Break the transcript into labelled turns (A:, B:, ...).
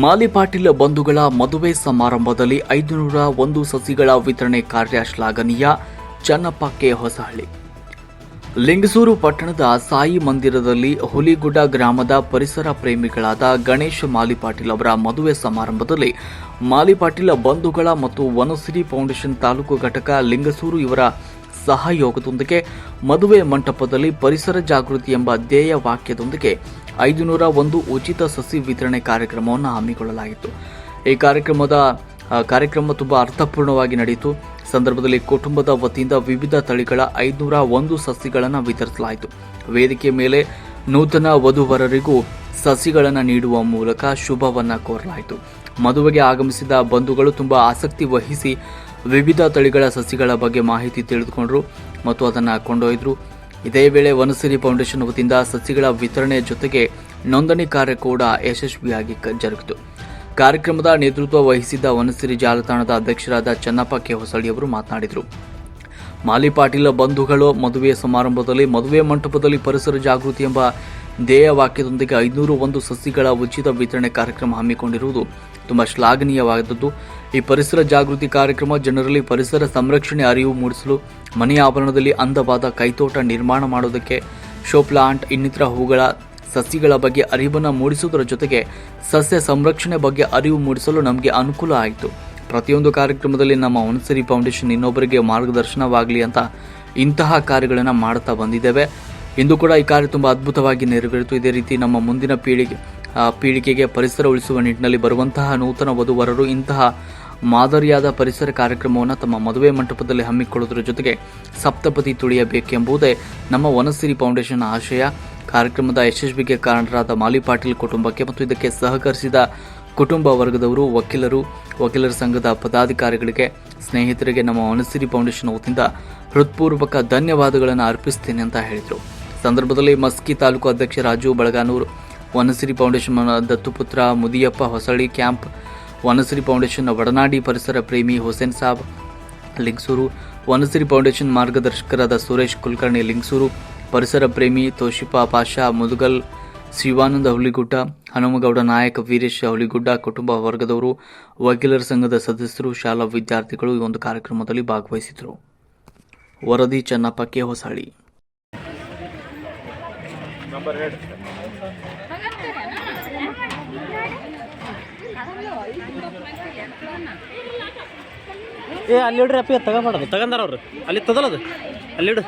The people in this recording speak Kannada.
A: ಮಾಲಿ ಪಾಟೀಲ್ ಬಂಧುಗಳ ಮದುವೆ ಸಮಾರಂಭದಲ್ಲಿ ಐದುನೂರ ಒಂದು ಸಸಿಗಳ ವಿತರಣೆ ಕಾರ್ಯ ಶ್ಲಾಘನೀಯ. ಚನ್ನಪ್ಪಕ್ಕೆ ಹೊಸಹಳ್ಳಿ. ಲಿಂಗಸೂರು ಪಟ್ಟಣದ ಸಾಯಿ ಮಂದಿರದಲ್ಲಿ ಹುಲಿಗುಡ್ಡ ಗ್ರಾಮದ ಪರಿಸರ ಪ್ರೇಮಿಗಳಾದ ಗಣೇಶ್ ಮಾಲಿಪಾಟೀಲ್ ಅವರ ಮದುವೆ ಸಮಾರಂಭದಲ್ಲಿ ಮಾಲಿಪಾಟೀಲ್ ಬಂಧುಗಳ ಮತ್ತು ವನಸಿರಿ ಫೌಂಡೇಶನ್ ತಾಲೂಕು ಘಟಕ ಲಿಂಗಸೂರು ಇವರ ಸಹಯೋಗದೊಂದಿಗೆ ಮದುವೆ ಮಂಟಪದಲ್ಲಿ ಪರಿಸರ ಜಾಗೃತಿ ಎಂಬ ಧ್ಯೇಯ ವಾಕ್ಯದೊಂದಿಗೆ ಐದುನೂರ ಒಂದು ಉಚಿತ ಸಸಿ ವಿತರಣೆ ಕಾರ್ಯಕ್ರಮವನ್ನು ಹಮ್ಮಿಕೊಳ್ಳಲಾಗಿತ್ತು. ಈ ಕಾರ್ಯಕ್ರಮದ ಕಾರ್ಯಕ್ರಮ ತುಂಬ ಅರ್ಥಪೂರ್ಣವಾಗಿ ನಡೆಯಿತು. ಸಂದರ್ಭದಲ್ಲಿ ಕುಟುಂಬದ ವತಿಯಿಂದ ವಿವಿಧ ತಳಿಗಳ ಐದುನೂರ ಒಂದು ಸಸಿಗಳನ್ನು ವಿತರಿಸಲಾಯಿತು. ವೇದಿಕೆ ಮೇಲೆ ನೂತನ ವಧುವರರಿಗೂ ಸಸಿಗಳನ್ನು ನೀಡುವ ಮೂಲಕ ಶುಭವನ್ನು ಕೋರಲಾಯಿತು. ಮದುವೆಗೆ ಆಗಮಿಸಿದ ಬಂಧುಗಳು ತುಂಬ ಆಸಕ್ತಿ ವಹಿಸಿ ವಿವಿಧ ತಳಿಗಳ ಸಸಿಗಳ ಬಗ್ಗೆ ಮಾಹಿತಿ ತಿಳಿದುಕೊಂಡರು ಮತ್ತು ಅದನ್ನು ಕೊಂಡೊಯ್ದರು. ಇದೇ ವೇಳೆ ವನಸಿರಿ ಫೌಂಡೇಶನ್ ವತಿಯಿಂದ ಸಸಿಗಳ ವಿತರಣೆ ಜೊತೆಗೆ ನೋಂದಣಿ ಕಾರ್ಯ ಕೂಡ ಯಶಸ್ವಿಯಾಗಿ ಜರುಗಿತು. ಕಾರ್ಯಕ್ರಮದ ನೇತೃತ್ವ ವಹಿಸಿದ್ದ ವನಸಿರಿ ಜಾಲತಾಣದ ಅಧ್ಯಕ್ಷರಾದ ಚನ್ನಪ್ಪ ಕೆ ಹೊಸಳ್ಳಿ ಅವರು ಮಾತನಾಡಿದರು. ಮಾಲಿ ಪಾಟೀಲ ಬಂಧುಗಳು ಮದುವೆ ಸಮಾರಂಭದಲ್ಲಿ ಮದುವೆ ಮಂಟಪದಲ್ಲಿ ಪರಿಸರ ಜಾಗೃತಿ ಎಂಬ ಧ್ಯೇಯ ವಾಕ್ಯದೊಂದಿಗೆ ಐನೂರು ಒಂದು ಸಸಿಗಳ ಉಚಿತ ವಿತರಣೆ ಕಾರ್ಯಕ್ರಮ ಹಮ್ಮಿಕೊಂಡಿರುವುದು ತುಂಬ ಶ್ಲಾಘನೀಯವಾದದ್ದು. ಈ ಪರಿಸರ ಜಾಗೃತಿ ಕಾರ್ಯಕ್ರಮ ಜನರಲ್ಲಿ ಪರಿಸರ ಸಂರಕ್ಷಣೆ ಅರಿವು ಮೂಡಿಸಲು ಮನೆಯ ಆವರಣದಲ್ಲಿ ಅಂದವಾದ ಕೈತೋಟ ನಿರ್ಮಾಣ ಮಾಡೋದಕ್ಕೆ ಶೋ ಪ್ಲಾಂಟ್ ಇನ್ನಿತರ ಹೂಗಳ ಸಸಿಗಳ ಬಗ್ಗೆ ಅರಿವನ್ನು ಮೂಡಿಸುವುದರ ಜೊತೆಗೆ ಸಸ್ಯ ಸಂರಕ್ಷಣೆ ಬಗ್ಗೆ ಅರಿವು ಮೂಡಿಸಲು ನಮಗೆ ಅನುಕೂಲ ಆಯಿತು. ಪ್ರತಿಯೊಂದು ಕಾರ್ಯಕ್ರಮದಲ್ಲಿ ನಮ್ಮ ಹುಣಸರಿ ಫೌಂಡೇಶನ್ ಇನ್ನೊಬ್ಬರಿಗೆ ಮಾರ್ಗದರ್ಶನವಾಗಲಿ ಅಂತ ಇಂತಹ ಕಾರ್ಯಗಳನ್ನು ಮಾಡುತ್ತಾ ಬಂದಿದ್ದೇವೆ. ಇಂದು ಕೂಡ ಈ ಕಾರ್ಯ ತುಂಬ ಅದ್ಭುತವಾಗಿ ನೆರವೇರಿತು. ಇದೇ ರೀತಿ ನಮ್ಮ ಮುಂದಿನ ಪೀಳಿಗೆ ಪೀಳಿಗೆಗೆ ಪರಿಸರ ಉಳಿಸುವ ನಿಟ್ಟಿನಲ್ಲಿ ಬರುವಂತಹ ನೂತನ ವಧುವರರು ಇಂತಹ ಮಾದರಿಯಾದ ಪರಿಸರ ಕಾರ್ಯಕ್ರಮವನ್ನು ತಮ್ಮ ಮದುವೆ ಮಂಟಪದಲ್ಲಿ ಹಮ್ಮಿಕೊಳ್ಳುವುದರ ಜೊತೆಗೆ ಸಪ್ತಪದಿ ತುಳಿಯಬೇಕೆಂಬುದೇ ನಮ್ಮ ವನಸಿರಿ ಫೌಂಡೇಶನ್ ಆಶಯ. ಕಾರ್ಯಕ್ರಮದ ಯಶಸ್ವಿಗೆ ಕಾರಣರಾದ ಮಾಲಿ ಪಾಟೀಲ್ ಕುಟುಂಬಕ್ಕೆ ಮತ್ತು ಇದಕ್ಕೆ ಸಹಕರಿಸಿದ ಕುಟುಂಬ ವರ್ಗದವರು, ವಕೀಲರು, ವಕೀಲರ ಸಂಘದ ಪದಾಧಿಕಾರಿಗಳಿಗೆ ಸ್ನೇಹಿತರಿಗೆ ನಮ್ಮ ವನಸಿರಿ ಫೌಂಡೇಶನ್ ವತಿಯಿಂದ ಹೃತ್ಪೂರ್ವಕ ಧನ್ಯವಾದಗಳನ್ನು ಅರ್ಪಿಸ್ತೇನೆ ಅಂತ ಹೇಳಿದರು. ಸಂದರ್ಭದಲ್ಲಿ ಮಸ್ಕಿ ತಾಲೂಕು ಅಧ್ಯಕ್ಷ ರಾಜು ಬಳಗಾನೂರು ವನಸಿರಿ ಫೌಂಡೇಶನ್ ದತ್ತುಪುತ್ರ ಮುದಿಯಪ್ಪ ಹೊಸಳ್ಳಿ ಕ್ಯಾಂಪ್ ವನಶ್ರೀ ಫೌಂಡೇಶನ್ ಒಡನಾಡಿ ಪರಿಸರ ಪ್ರೇಮಿ ಹುಸೇನ್ ಸಾಬ್, ಲಿಂಗ್ಸೂರು ವನಶ್ರೀ ಫೌಂಡೇಶನ್ ಮಾರ್ಗದರ್ಶಕರಾದ ಸುರೇಶ್ ಕುಲಕರ್ಣಿ, ಲಿಂಗ್ಸೂರು, ಪರಿಸರ ಪ್ರೇಮಿ ತೋಶಿಪಾ ಪಾಷಾ, ಮುದುಗಲ್ ಶಿವಾನಂದ ಹುಲಿಗುಡ್ಡ, ಹನುಮಗೌಡ ನಾಯಕ, ವೀರೇಶ್ ಹುಲಿಗುಡ್ಡ, ಕುಟುಂಬ ವರ್ಗದವರು, ವಕೀಲರ ಸಂಘದ ಸದಸ್ಯರು, ಶಾಲಾ ವಿದ್ಯಾರ್ಥಿಗಳು ಈ ಒಂದು ಕಾರ್ಯಕ್ರಮದಲ್ಲಿ ಭಾಗವಹಿಸಿದರು. ವರದಿ ಚನ್ನಪ್ಪ ಕೆ ಹೊಸಳ್ಳಿ.
B: ಏ ಅಲ್ಲಿ ಇಡ್ರಿ ಅಪ್ಪ ತಗೊಂಬಾರ್ದು. ತಗೊಂಡಾರ ಅವ್ರು. ಅಲ್ಲಿ ತದಲ್ಲ ಅದು ಅಲ್ಲಿ ಇಡು.